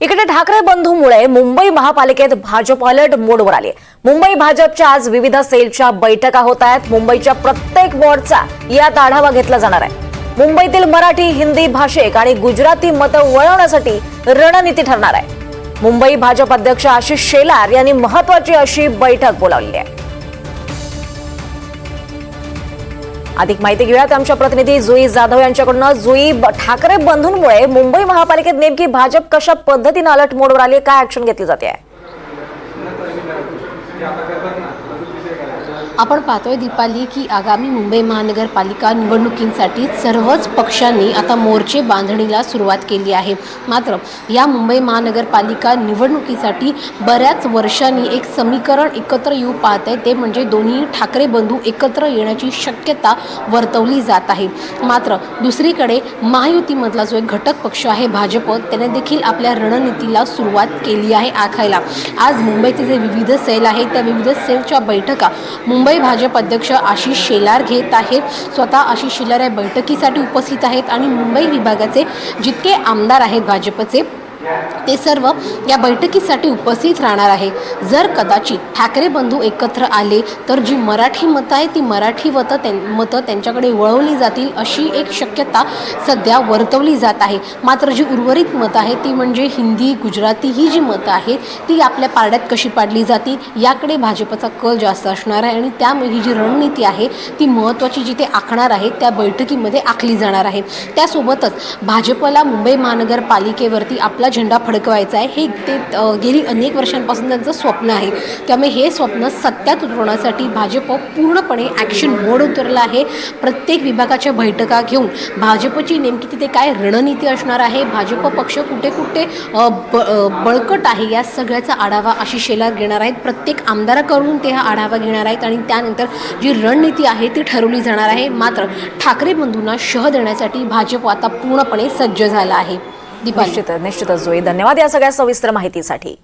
इकडे ठाकरे बंधूमुळे मुंबई महापालिकेत भाजप अलर्ट मोडवर आले. मुंबई भाजपच्या आज विविध सेलच्या बैठका होत आहेत. मुंबईच्या प्रत्येक वॉर्डचा यात आढावा घेतला जाणार आहे. मुंबईतील मराठी हिंदी भाषिक आणि गुजराती मतं वळवण्यासाठी रणनीती ठरणार आहे. मुंबई भाजप अध्यक्ष आशिष शेलार यांनी महत्वाची अशी बैठक बोलावली आहे. अधिक माहिती घेऊयात. आमच्या प्रतिनिधी जुई जाधव यांच्याकडून. जुई ठाकरे बंधूंमुळे मुंबई महापालिकेत नेमकी भाजप कशा पद्धतीनं अलर्ट मोडवर आली काय ऍक्शन घेतली जाते? आपण पाहतोय दीपाली की आगामी मुंबई महानगरपालिका निवडणुकींसाठी सर्वच पक्षांनी आता मोर्चे बांधणीला सुरुवात केली आहे. मात्र या मुंबई महानगरपालिका निवडणुकीसाठी बऱ्याच वर्षांनी एक समीकरण एकत्र येऊ पाहत आहे ते म्हणजे दोन्ही ठाकरे बंधू एकत्र येण्याची शक्यता वर्तवली जात आहे. मात्र दुसरीकडे महायुतीमधला जो एक घटक पक्ष आहे भाजप त्याने देखील आपल्या रणनीतीला सुरुवात केली आहे आखायला. आज मुंबईचे जे विविध सेल आहे त्या विविध सेलच्या बैठका मुंबई भाजप अध्यक्ष आशिष शेलार घेत आहेत. स्वतः आशिष शेलार या बैठकीसाठी उपस्थित आहेत आणि मुंबई विभागाचे जितके आमदार आहेत भाजपचे ते सर्व या बैठकीसाठी उपस्थित राहणार आहे. जर कदाचित ठाकरे बंधू एकत्र आले तर जी मराठी मतं आहे ती मराठी मतं त्यां मतं त्यांच्याकडे वळवली जातील अशी एक शक्यता सध्या वर्तवली जात आहे. मात्र जी उर्वरित मतं आहे ती म्हणजे हिंदी गुजराती ही जी मतं आहेत ती आपल्या पारड्यात कशी पाडली जातील याकडे भाजपचा कल जास्त असणार आहे आणि त्यामुळे ही जी रणनीती आहे ती महत्त्वाची जिथे आखणार आहे त्या बैठकीमध्ये आखली जाणार आहे. त्यासोबतच भाजपला मुंबई महानगरपालिकेवरती आपला झेंडा फडकवायचा आहे. हे ते गेली अनेक वर्षांपासून त्यांचं स्वप्न आहे. त्यामुळे हे स्वप्न सत्यात उतरवण्यासाठी भाजप पूर्णपणे ॲक्शन मोड उतरलं आहे. प्रत्येक विभागाच्या बैठका घेऊन भाजपची नेमकी तिथे काय रणनीती असणार आहे? भाजप पक्ष कुठे कुठे ब बळकट आहे या सगळ्याचा आढावा अशी शेलार घेणार आहेत. प्रत्येक आमदाराकडून ते हा आढावा घेणार आहेत आणि त्यानंतर जी रणनीती आहे ती ठरवली जाणार आहे. मात्र ठाकरे बंधूंना शह देण्यासाठी भाजप आता पूर्णपणे सज्ज झाला आहे. निश्चितच निश्चितच जोई. धन्यवाद या सगळ्या सविस्तर माहितीसाठी.